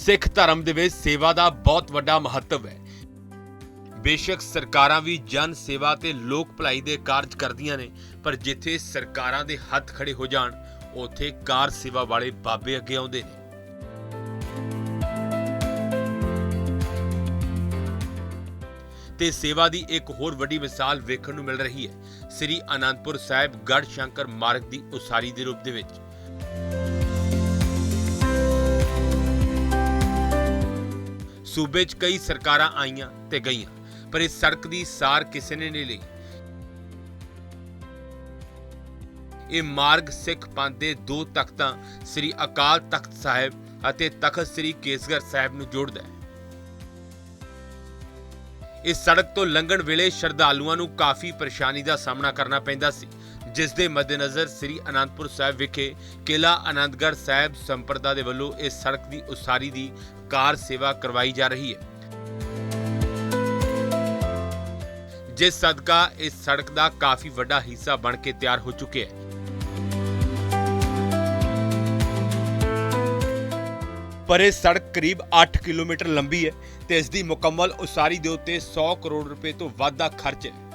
ਸਿੱਖ ਧਰਮ ਦੇ ਵਿੱਚ ਸੇਵਾ ਦਾ ਬਹੁਤ ਵੱਡਾ ਮਹੱਤਵ ਹੈ। ਬੇਸ਼ੱਕ ਸਰਕਾਰਾਂ ਵੀ ਜਨ ਸੇਵਾ ਤੇ ਲੋਕ ਭਲਾਈ ਦੇ ਕਾਰਜ ਕਰਦੀਆਂ ਨੇ, ਪਰ ਜਿੱਥੇ ਸਰਕਾਰਾਂ ਦੇ ਹੱਥ ਖੜੇ ਹੋ ਜਾਣ, ਉੱਥੇ ਕਾਰ ਸੇਵਾ ਵਾਲੇ ਬਾਬੇ ਅੱਗੇ ਆਉਂਦੇ ਨੇ। ਤੇ ਸੇਵਾ ਦੀ ਇੱਕ ਹੋਰ ਵੱਡੀ ਮਿਸਾਲ ਵੇਖਣ ਨੂੰ ਮਿਲ ਰਹੀ ਹੈ। ਸ੍ਰੀ ਅਨੰਦਪੁਰ ਸਾਹਿਬ ਗੜ ਸ਼ੰਕਰ ਮਾਰਗ ਦੀ ਉਸਾਰੀ ਦੇ ਰੂਪ ਦੇ ਵਿੱਚ। ਸੂਬੇ 'ਚ ਕਈ ਸਰਕਾਰਾਂ ਆਈਆਂ ਤੇ ਗਈਆਂ, ਪਰ ਇਸ ਸੜਕ ਦੀ ਸਾਰ ਕਿਸੇ ਨੇ ਨਹੀਂ ਲਈ। ਇਹ ਮਾਰਗ ਸਿੱਖ ਪੰਥ ਦੇ ਦੋ ਤਖਤਾਂ ਸ੍ਰੀ ਅਕਾਲ ਤਖਤ ਸਾਹਿਬ ਅਤੇ ਤਖਤ ਸ੍ਰੀ ਕੇਸਗੜ੍ਹ ਸਾਹਿਬ ਨੂੰ ਜੋੜਦਾ ਹੈ। ਇਸ ਸੜਕ ਤੋਂ ਲੰਘਣ ਵੇਲੇ ਸ਼ਰਧਾਲੂਆਂ ਨੂੰ ਕਾਫੀ ਪਰੇਸ਼ਾਨੀ ਦਾ ਸਾਹਮਣਾ ਕਰਨਾ ਪੈਂਦਾ ਸੀ। ਜਿਸ ਦੇ ਮੱਦੇਨਜ਼ਰ ਸ੍ਰੀ ਅਨੰਦਪੁਰ ਸਾਹਿਬ ਵਿਖੇ ਕਿਲਾ ਆਨੰਦਗੜ੍ਹ ਸਾਹਿਬ ਸੰਪਰਦਾ ਦੇ ਵੱਲੋਂ ਇਸ ਸੜਕ ਦੀ ਉਸਾਰੀ ਦੀ ਕਾਰ ਸੇਵਾ ਕਰਵਾਈ ਜਾ ਰਹੀ ਹੈ। ਜਿਸ ਸਦਕਾ ਇਸ ਸੜਕ ਦਾ ਕਾਫੀ ਵੱਡਾ ਹਿੱਸਾ ਬਣ ਕੇ ਤਿਆਰ ਹੋ ਚੁੱਕਿਆ ਹੈ। ਪਰ ਇਹ ਸੜਕ ਕਰੀਬ 8 ਕਿਲੋਮੀਟਰ ਲੰਬੀ ਹੈ ਤੇ ਇਸ ਦੀ ਮੁਕੰਮਲ ਉਸਾਰੀ ਦੇ ਉੱਤੇ 100 ਕਰੋੜ ਰੁਪਏ ਤੋਂ ਵੱਧ ਦਾ ਖਰਚ ਹੈ।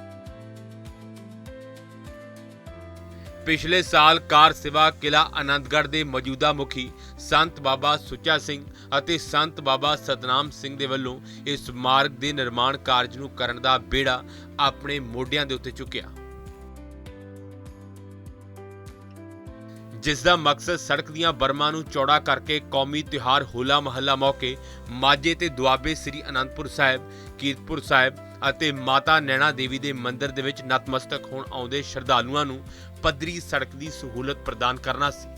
ਪਿਛਲੇ ਸਾਲ ਕਾਰ ਸੇਵਾ ਕਿਲਾ ਆਨੰਦਗੜ੍ਹ ਦੇ ਮੌਜੂਦਾ ਮੁਖੀ ਸੰਤ ਬਾਬਾ ਸੁੱਚਾ ਸਿੰਘ ਅਤੇ ਸੰਤ ਬਾਬਾ ਸਤਨਾਮ ਸਿੰਘ ਦੇ ਵੱਲੋਂ ਇਸ ਮਾਰਗ ਦੇ ਨਿਰਮਾਣ ਕਾਰਜ ਨੂੰ ਕਰਨ ਦਾ ਬੇੜਾ ਆਪਣੇ ਮੋਢਿਆਂ ਦੇ ਉੱਤੇ ਚੁੱਕਿਆ। ਜਿਸ ਦਾ ਮਕਸਦ ਸੜਕ ਦੀਆਂ ਬਰਮਾਂ ਨੂੰ ਚੌੜਾ ਕਰਕੇ ਕੌਮੀ ਤਿਉਹਾਰ ਹੋਲਾ ਮਹੱਲਾ ਮੌਕੇ ਮਾਝੇ ਤੇ ਦੁਆਬੇ ਸ੍ਰੀ ਅਨੰਦਪੁਰ ਸਾਹਿਬ, ਕੀਰਤਪੁਰ ਸਾਹਿਬ ਅਤੇ ਮਾਤਾ ਨੈਣਾ ਦੇਵੀ ਦੇ ਮੰਦਿਰ ਦੇ ਵਿੱਚ ਨਤਮਸਤਕ ਹੋਣ ਆਉਂਦੇ ਸ਼ਰਧਾਲੂਆਂ ਨੂੰ ਪੱਧਰੀ ਸੜਕ ਦੀ ਸਹੂਲਤ ਪ੍ਰਦਾਨ ਕਰਨਾ ਸੀ।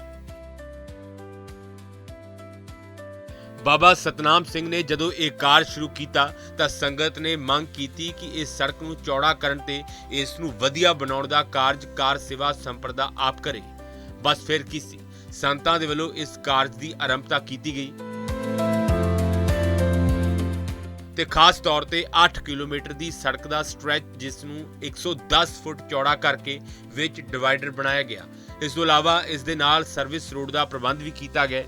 ਬਾਬਾ ਸਤਨਾਮ ਸਿੰਘ ਨੇ ਜਦੋਂ ਇਹ ਕਾਰ ਸ਼ੁਰੂ ਕੀਤਾ ਤਾਂ ਸੰਗਤ ਨੇ ਮੰਗ ਕੀਤੀ ਕਿ ਇਸ ਸੜਕ ਨੂੰ ਚੌੜਾ ਕਰਨ ਤੇ ਇਸ ਨੂੰ ਵਧੀਆ ਬਣਾਉਣ ਦਾ ਕਾਰਜ ਕਾਰ ਸੇਵਾ ਸੰਪਰਦਾ ਆਪ ਕਰੇ। ਬਸ ਫਿਰ ਕੀ ਸੀ? ਸੰਤਾਂ ਦੇ ਵੱਲੋਂ ਇਸ ਕਾਰਜ ਦੀ ਆਰੰਭਤਾ ਕੀਤੀ ਗਈ। ਤੇ ਖਾਸ ਤੌਰ ਤੇ 8 ਕਿਲੋਮੀਟਰ ਦੀ ਸੜਕ ਦਾ ਸਟ੍ਰੈਚ ਜਿਸ ਨੂੰ 110 ਫੁੱਟ ਚੌੜਾ ਕਰਕੇ ਵਿੱਚ ਡਿਵਾਈਡਰ ਬਣਾਇਆ ਗਿਆ। ਇਸ ਤੋਂ ਇਲਾਵਾ ਇਸ ਦੇ ਨਾਲ ਸਰਵਿਸ ਰੋਡ ਦਾ ਪ੍ਰਬੰਧ ਵੀ ਕੀਤਾ ਗਿਆ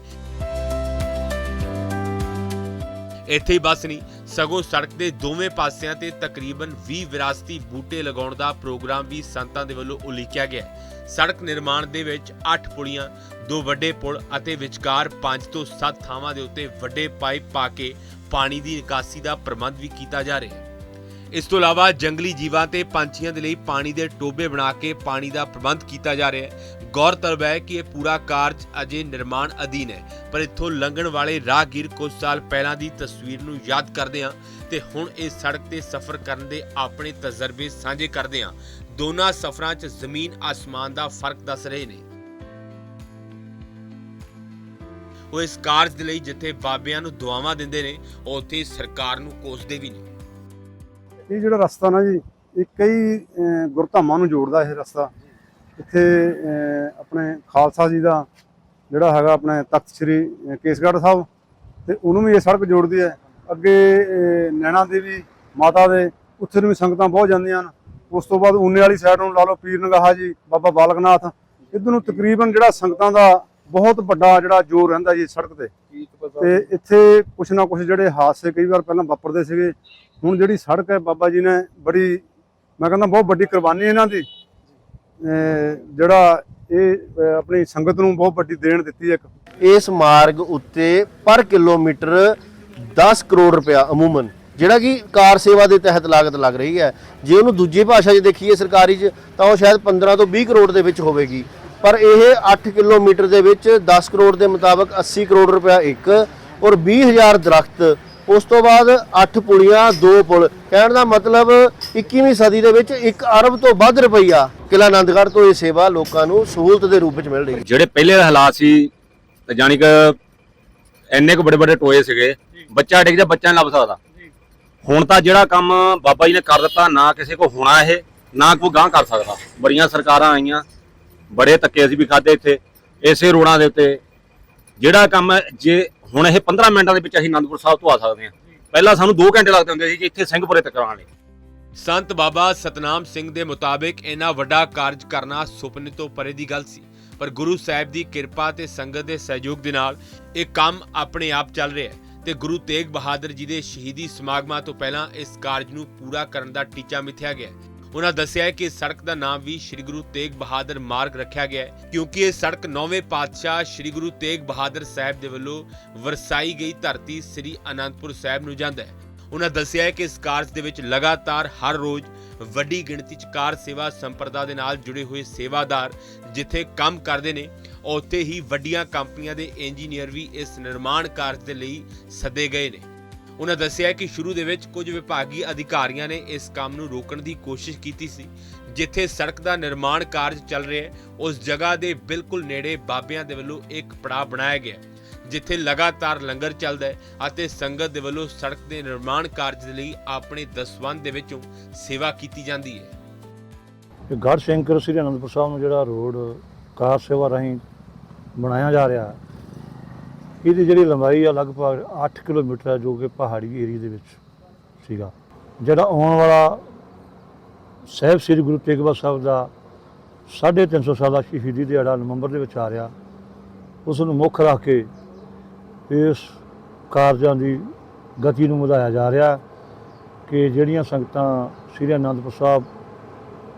ਇੱਥੇ ਹੀ ਬਸ ਨਹੀਂ, ਸਗੋਂ ਸੜਕ ਦੇ ਦੋਵੇਂ ਪਾਸਿਆਂ ਤੇ ਤਕਰੀਬਨ 20 ਵਿਰਾਸਤੀ ਬੂਟੇ ਲਗਾਉਣ ਦਾ ਪ੍ਰੋਗਰਾਮ ਵੀ ਸੰਤਾਂ ਦੇ ਵੱਲੋਂ ਉਲੀਕਿਆ ਗਿਆ ਸੜਕ ਨਿਰਮਾਣ ਦੇ ਵਿੱਚ 8 ਪੁਲੀਆਂ, ਦੋ ਵੱਡੇ ਪੁਲ ਅਤੇ ਵਿਚਕਾਰ 5 ਤੋਂ 7 ਥਾਵਾਂ ਦੇ ਉੱਤੇ ਵੱਡੇ ਪਾਈਪ ਪਾ ਕੇ ਪਾਣੀ ਦੀ ਨਿਕਾਸੀ ਦਾ ਪ੍ਰਬੰਧ ਵੀ ਕੀਤਾ ਜਾ ਰਿਹਾ ਹੈ। ਇਸ ਤੋਂ ਇਲਾਵਾ ਜੰਗਲੀ ਜੀਵਾਂ ਤੇ ਪੰਛੀਆਂ ਦੇ ਲਈ ਪਾਣੀ ਦੇ ਟੋਬੇ ਬਣਾ ਕੇ ਪਾਣੀ ਦਾ ਪ੍ਰਬੰਧ ਕੀਤਾ ਜਾ ਰਿਹਾ ਹੈ। ਗੌਰਤਲਬ ਹੈ ਕਿ ਇਹ ਪੂਰਾ ਕਾਰਜ ਅਜੇ ਨਿਰਮਾਣ ਅਧੀਨ ਹੈ, ਪਰ ਇੱਥੋਂ ਲੰਘਣ ਵਾਲੇ ਰਾਹਗੀਰ ਕੁਝ ਸਾਲ ਪਹਿਲਾਂ ਦੀ ਤਸਵੀਰ ਨੂੰ ਯਾਦ ਕਰਦੇ ਹਾਂ ਤੇ ਹੁਣ ਇਸ ਸੜਕ ਤੇ ਸਫ਼ਰ ਕਰਨ ਦੇ ਆਪਣੇ ਤਜਰਬੇ ਸਾਂਝੇ ਕਰਦੇ ਹਾਂ। ਦੋਨਾਂ ਸਫ਼ਰਾਂ 'ਚ ਜ਼ਮੀਨ ਆਸਮਾਨ ਦਾ ਫ਼ਰਕ ਦੱਸ ਰਹੇ ਨੇ। ਉਹ ਇਸ ਕਾਰਜ ਦੇ ਲਈ ਜਿੱਥੇ ਬਾਬਿਆਂ ਨੂੰ ਦੁਆਵਾਂ ਦਿੰਦੇ ਨੇ ਉੱਥੇ ਸਰਕਾਰ ਨੂੰ ਕੋਸਦੇ ਵੀ ਨੇ। ਇਹ ਜਿਹੜਾ ਰਸਤਾ ਨਾ ਜੀ, ਇਹ ਕਈ ਗੁਰਧਾਮਾਂ ਨੂੰ ਜੋੜਦਾ ਇਹ ਰਸਤਾ। ਇੱਥੇ ਆਪਣੇ ਖਾਲਸਾ ਜੀ ਦਾ ਜਿਹੜਾ ਹੈਗਾ ਆਪਣੇ ਤਖਤ ਸ੍ਰੀ ਕੇਸਗੜ੍ਹ ਸਾਹਿਬ ਤੇ ਉਹਨੂੰ ਵੀ ਇਹ ਸੜਕ ਜੋੜਦੀ ਹੈ। ਅੱਗੇ ਨੈਣਾ ਦੇਵੀ ਮਾਤਾ ਦੇ, ਉੱਥੇ ਨੂੰ ਵੀ ਸੰਗਤਾਂ ਬਹੁਤ ਜਾਂਦੀਆਂ ਹਨ। ਉਸ ਤੋਂ ਬਾਅਦ ਊਨੇ ਵਾਲੀ ਸਾਈਡ ਨੂੰ ਲਾ ਲਓ ਪੀਰ ਨਗਾਹਾ ਜੀ, ਬਾਬਾ ਬਾਲਕਨਾਥ। ਇੱਧਰ ਨੂੰ ਤਕਰੀਬਨ ਜਿਹੜਾ ਸੰਗਤਾਂ ਦਾ ਬਹੁਤ ਵੱਡਾ ਜਿਹੜਾ ਜੋਰ ਰਹਿੰਦਾ ਜੀ ਸੜਕ ਤੇ। ਤੇ ਇੱਥੇ ਕੁਛ ਨਾ ਕੁਛ ਜਿਹੜੇ ਹਾਦਸੇ ਕਈ ਵਾਰ ਪਹਿਲਾਂ ਵਾਪਰਦੇ ਸੀਗੇ। ਹੁਣ ਜਿਹੜੀ ਸੜਕ ਹੈ ਬਾਬਾ ਜੀ ਨੇ ਬੜੀ ਮੈਂ ਕਹਿੰਦਾ ਬਹੁਤ ਵੱਡੀ ਕੁਰਬਾਨੀ ਇਹਨਾਂ ਦੀ। ਜਿਹੜਾ ਇਹ ਆਪਣੀ ਸੰਗਤ ਨੂੰ ਬਹੁਤ ਵੱਡੀ ਦੇਣ ਦਿੱਤੀ ਹੈ ਇੱਕ। ਇਸ ਮਾਰਗ ਉੱਤੇ ਪਰ ਕਿਲੋਮੀਟਰ 10 ਕਰੋੜ ਰੁਪਇਆ ਅਮੂਮਨ ਜਿਹੜਾ ਕਿ ਕਾਰ ਸੇਵਾ ਦੇ ਤਹਿਤ ਲਾਗਤ ਲੱਗ ਰਹੀ ਹੈ। ਜੇ ਉਹਨੂੰ ਦੂਜੀ ਭਾਸ਼ਾ 'ਚ ਦੇਖੀਏ ਸਰਕਾਰੀ 'ਚ ਤਾਂ ਉਹ ਸ਼ਾਇਦ 15 ਤੋਂ 20 ਕਰੋੜ ਦੇ ਵਿੱਚ ਹੋਵੇਗੀ। ਪਰ ਇਹ 8 ਕਿਲੋਮੀਟਰ ਦੇ ਵਿੱਚ 10 ਕਰੋੜ ਦੇ ਮੁਤਾਬਕ 80 ਕਰੋੜ ਰੁਪਇਆ ਇੱਕ ਔਰ 20000 ਦਰਖਤ, ਉਸ ਤੋਂ ਬਾਅਦ 8 ਪੁਲੀਆਂ, ਦੋ ਪੁਲ। ਕਹਿਣ ਦਾ ਮਤਲਬ 21ਵੀਂ ਸਦੀ ਦੇ ਵਿੱਚ 1 ਅਰਬ ਤੋਂ ਵੱਧ ਰੁਪਈਆ ਕਿਲਾ ਆਨੰਦਗੜ੍ਹ ਤੋਂ ਇਹ ਸੇਵਾ ਲੋਕਾਂ ਨੂੰ ਸਹੂਲਤ ਦੇ ਰੂਪ ਵਿੱਚ ਮਿਲ ਰਹੀ ਹੈ। ਜਿਹੜੇ ਪਹਿਲੇ ਹਾਲਾਤ ਸੀ, ਤੇ ਜਾਨੀ ਕਿ ਇੰਨੇ ਕੁ ਬੜੇ ਬੜੇ ਟੋਏ ਸੀਗੇ। ਬੱਚਾ ਡਿੱਗ ਜਾ, ਬੱਚਾ ਨਹੀਂ ਲੱਭ ਸਕਦਾ। ਹੁਣ ਤਾਂ ਜਿਹੜਾ ਕੰਮ ਬਾਬਾ ਜੀ ਨੇ ਕਰ ਦਿੱਤਾ, ਨਾ ਕਿਸੇ ਕੋ ਹੋਣਾ ਇਹ, ਨਾ ਕੋਈ ਗਾਂ ਕਰ ਸਕਦਾ। ਬੜੀਆਂ ਸਰਕਾਰਾਂ ਆਈਆਂ ਬੜੇ ਧੱਕੇ ਅਸੀਂ ਵੀ ਖਾਦੇ ਇੱਥੇ, ਇਸੇ ਰੋਡਾਂ ਦੇ ਉੱਤੇ। ਜਿਹੜਾ ਕੰਮ ਜੇ ਹੁਣ ਇਹ 15 ਮਿੰਟਾਂ ਦੇ ਵਿੱਚ ਅਸੀਂ ਆਨੰਦਪੁਰ ਸਾਹਿਬ ਤੋਂ ਆ ਸਕਦੇ ਹਾਂ। ਪਹਿਲਾਂ ਸਾਨੂੰ 2 ਘੰਟੇ ਲੱਗਦੇ ਹੁੰਦੇ ਸੀ ਕਿ ਇੱਥੇ ਸਿੰਘਪੁਰੇ ਤੱਕ ਆਉਣ ਲਈ। ਸੰਤ ਬਾਬਾ ਸਤਨਾਮ ਸਿੰਘ ਦੇ ਮੁਤਾਬਿਕ ਇਹਨਾਂ ਵੱਡਾ ਕਾਰਜ ਕਰਨਾ ਸੁਪਨੇ ਤੋਂ ਪਰੇ ਦੀ ਗੱਲ ਸੀ। ਪਰ ਗੁਰੂ ਸਾਹਿਬ ਦੀ ਕਿਰਪਾ ਤੇ ਸੰਗਤ ਦੇ ਸਹਿਯੋਗ ਦੇ ਨਾਲ ਇਹ ਕੰਮ ਆਪਣੇ ਆਪ ਚੱਲ ਰਿਹਾ ਹੈ ਤੇ ਗੁਰੂ ਤੇਗ ਬਹਾਦਰ ਜੀ ਦੇ ਸ਼ਹੀਦੀ ਸਮਾਗਮਾਂ ਤੋਂ ਪਹਿਲਾਂ ਇਸ ਕਾਰਜ ਨੂੰ ਪੂਰਾ ਕਰਨ ਦਾ ਟੀਚਾ ਮਿਥਿਆ ਗਿਆ ਉਹਨਾਂ ਦੱਸਿਆ ਹੈ ਕਿ ਇਸ ਸੜਕ ਦਾ ਨਾਮ ਵੀ ਸ੍ਰੀ ਗੁਰੂ ਤੇਗ ਬਹਾਦਰ ਮਾਰਗ ਰੱਖਿਆ ਗਿਆ ਹੈ, ਕਿਉਂਕਿ ਇਹ ਸੜਕ ਨੌਵੇਂ ਪਾਤਸ਼ਾਹ ਸ੍ਰੀ ਗੁਰੂ ਤੇਗ ਬਹਾਦਰ ਸਾਹਿਬ ਦੇ ਵੱਲੋਂ ਵਰਸਾਈ ਗਈ ਧਰਤੀ ਸ੍ਰੀ ਅਨੰਦਪੁਰ ਸਾਹਿਬ ਨੂੰ ਜਾਂਦਾ ਹੈ। ਉਹਨਾਂ ਦੱਸਿਆ ਹੈ ਕਿ ਇਸ ਕਾਰਜ ਦੇ ਵਿੱਚ ਲਗਾਤਾਰ ਹਰ ਰੋਜ਼ ਵੱਡੀ ਗਿਣਤੀ ਚ ਕਾਰ ਸੇਵਾ ਸੰਪਰਦਾ ਦੇ ਨਾਲ ਜੁੜੇ ਹੋਏ ਸੇਵਾਦਾਰ ਜਿੱਥੇ ਕੰਮ ਕਰਦੇ ਨੇ, ਉੱਥੇ ਹੀ ਵੱਡੀਆਂ ਕੰਪਨੀਆਂ ਦੇ ਇੰਜੀਨੀਅਰ ਵੀ ਇਸ ਨਿਰਮਾਣ ਕਾਰਜ ਦੇ ਲਈ ਸੱਦੇ ਗਏ ਨੇ। ਉਹਨਾਂ ਦੱਸਿਆ ਕਿ ਸ਼ੁਰੂ ਦੇ ਵਿੱਚ ਕੁਝ ਵਿਭਾਗੀ ਅਧਿਕਾਰੀਆਂ ਨੇ ਇਸ ਕੰਮ ਨੂੰ ਰੋਕਣ ਦੀ ਕੋਸ਼ਿਸ਼ ਕੀਤੀ ਸੀ। ਜਿੱਥੇ ਸੜਕ ਦਾ ਨਿਰਮਾਣ ਕਾਰਜ ਚੱਲ ਰਿਹਾ ਹੈ, ਉਸ ਜਗ੍ਹਾ ਦੇ ਬਿਲਕੁਲ ਨੇੜੇ ਬਾਬਿਆਂ ਦੇ ਵੱਲੋਂ ਇੱਕ ਪੜਾਅ ਬਣਾਇਆ ਗਿਆ ਜਿੱਥੇ ਲਗਾਤਾਰ ਲੰਗਰ ਚੱਲਦਾ ਹੈ ਅਤੇ ਸੰਗਤ ਦੇ ਵੱਲੋਂ ਸੜਕ ਦੇ ਨਿਰਮਾਣ ਕਾਰਜ ਦੇ ਲਈ ਆਪਣੇ ਦਸਵੰਧ ਦੇ ਵਿੱਚੋਂ ਸੇਵਾ ਕੀਤੀ ਜਾਂਦੀ ਹੈ। ਗੜ ਸ਼ੰਕਰ ਸ੍ਰੀ ਅਨੰਦਪੁਰ ਸਾਹਿਬ ਨੂੰ ਜਿਹੜਾ ਰੋਡ ਕਾਰ ਸੇਵਾ ਰਾਹੀਂ ਬਣਾਇਆ ਜਾ ਰਿਹਾ ਇਹਦੀ ਜਿਹੜੀ ਲੰਬਾਈ ਆ ਲਗਭਗ 8 ਕਿਲੋਮੀਟਰ ਹੈ ਜੋ ਕਿ ਪਹਾੜੀ ਏਰੀਆ ਦੇ ਵਿੱਚ ਸੀਗਾ। ਜਿਹੜਾ ਆਉਣ ਵਾਲਾ ਸਾਹਿਬ ਸ੍ਰੀ ਗੁਰੂ ਤੇਗ ਬਹਾਦਰ ਸਾਹਿਬ ਦਾ 350 ਸਾਲਾ ਸ਼ਹੀਦੀ ਦਿਹਾੜਾ ਨਵੰਬਰ ਦੇ ਵਿੱਚ ਆ ਰਿਹਾ, ਉਸ ਨੂੰ ਮੁੱਖ ਰੱਖ ਕੇ ਇਸ ਕਾਰਜਾਂ ਦੀ ਗਤੀ ਨੂੰ ਵਧਾਇਆ ਜਾ ਰਿਹਾ ਕਿ ਜਿਹੜੀਆਂ ਸੰਗਤਾਂ ਸ੍ਰੀ ਅਨੰਦਪੁਰ ਸਾਹਿਬ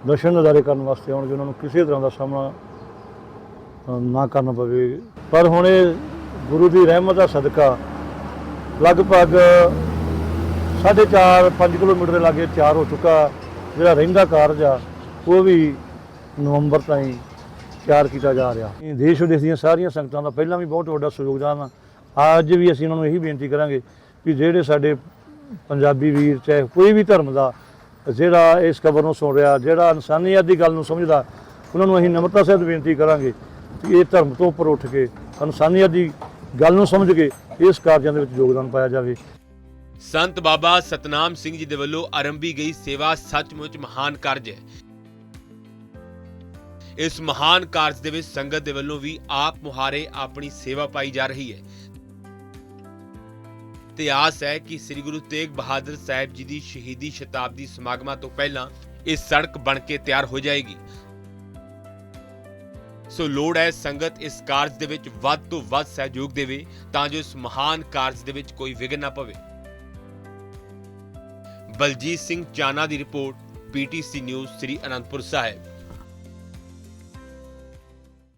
ਦਰਸ਼ਨ ਨਜ਼ਾਰੇ ਕਰਨ ਵਾਸਤੇ ਆਉਣਗੇ, ਉਹਨਾਂ ਨੂੰ ਕਿਸੇ ਤਰ੍ਹਾਂ ਦਾ ਸਾਹਮਣਾ ਨਾ ਕਰਨਾ ਪਵੇ। ਪਰ ਹੁਣ ਇਹ ਗੁਰੂ ਦੀ ਰਹਿਮਤ ਦਾ ਸਦਕਾ ਲਗਭਗ 4.5 5 ਕਿਲੋਮੀਟਰ ਦੇ ਲਾਗੇ ਤਿਆਰ ਹੋ ਚੁੱਕਾ ਜਿਹੜਾ ਰਹਿੰਦਾ ਕਾਰਜ ਆ, ਉਹ ਵੀ ਨਵੰਬਰ ਤਾਈਂ ਤਿਆਰ ਕੀਤਾ ਜਾ ਰਿਹਾ। ਦੇਸ਼ ਵਿਦੇਸ਼ ਦੀਆਂ ਸਾਰੀਆਂ ਸੰਗਤਾਂ ਦਾ ਪਹਿਲਾਂ ਵੀ ਬਹੁਤ ਵੱਡਾ ਸਹਿਯੋਗਦਾਨ ਆ। ਅੱਜ ਵੀ ਅਸੀਂ ਉਹਨਾਂ ਨੂੰ ਇਹੀ ਬੇਨਤੀ ਕਰਾਂਗੇ ਕਿ ਜਿਹੜੇ ਸਾਡੇ ਪੰਜਾਬੀ ਵੀਰ, ਚਾਹੇ ਕੋਈ ਵੀ ਧਰਮ ਦਾ ਜਿਹੜਾ ਇਸ ਖਬਰ ਨੂੰ ਸੁਣ ਰਿਹਾ, ਜਿਹੜਾ ਇਨਸਾਨੀਅਤ ਦੀ ਗੱਲ ਨੂੰ ਸਮਝਦਾ, ਉਹਨਾਂ ਨੂੰ ਅਸੀਂ ਨਮਰਤਾ ਸਹਿਤ ਬੇਨਤੀ ਕਰਾਂਗੇ ਕਿ ਇਹ ਧਰਮ ਤੋਂ ਉੱਪਰ ਉੱਠ ਕੇ ਇਨਸਾਨੀਅਤ ਦੀ ਗੱਲ ਨੂੰ ਸਮਝ ਕੇ ਇਸ ਕਾਰਜਾਂ ਦੇ ਵਿੱਚ ਯੋਗਦਾਨ ਪਾਇਆ ਜਾਵੇ। ਸੰਤ ਬਾਬਾ ਸਤਨਾਮ ਸਿੰਘ ਜੀ ਦੇ ਵੱਲੋਂ ਆਰੰਭੀ ਗਈ ਸੇਵਾ ਸੱਚਮੁੱਚ ਮਹਾਨ ਕਾਰਜ ਹੈ। ਇਸ ਮਹਾਨ ਕਾਰਜ ਦੇ ਵਿੱਚ ਸੰਗਤ ਦੇ ਵੱਲੋਂ ਵੀ ਆਪ ਮੁਹਾਰੇ ਆਪਣੀ ਸੇਵਾ ਪਾਈ ਜਾ ਰਹੀ ਹੈ। ਤੇ ਆਸ ਹੈ ਕਿ ਸ੍ਰੀ ਗੁਰੂ ਤੇਗ ਬਹਾਦਰ ਸਾਹਿਬ ਜੀ ਦੀ ਸ਼ਹੀਦੀ ਸ਼ਤਾਬਦੀ ਸਮਾਗਮਾਂ ਤੋਂ ਪਹਿਲਾਂ ਇਹ ਸੜਕ ਬਣ ਕੇ ਤਿਆਰ ਹੋ ਜਾਏਗੀ। ਸੋ ਲੋੜ ਹੈ ਸੰਗਤ ਇਸ ਕਾਰਜ ਦੇ ਵਿੱਚ ਵੱਧ ਤੋਂ ਵੱਧ ਸਹਿਯੋਗ ਦੇਵੇ ਤਾਂ ਜੋ ਇਸ ਮਹਾਨ ਕਾਰਜ ਦੇ ਵਿੱਚ ਕੋਈ ਵਿਘਨ ਨਾ ਪਵੇ। ਬਲਜੀਤ ਸਿੰਘ ਚਾਨਾ ਦੀ report PTC news, Sri Anandpur Sahib.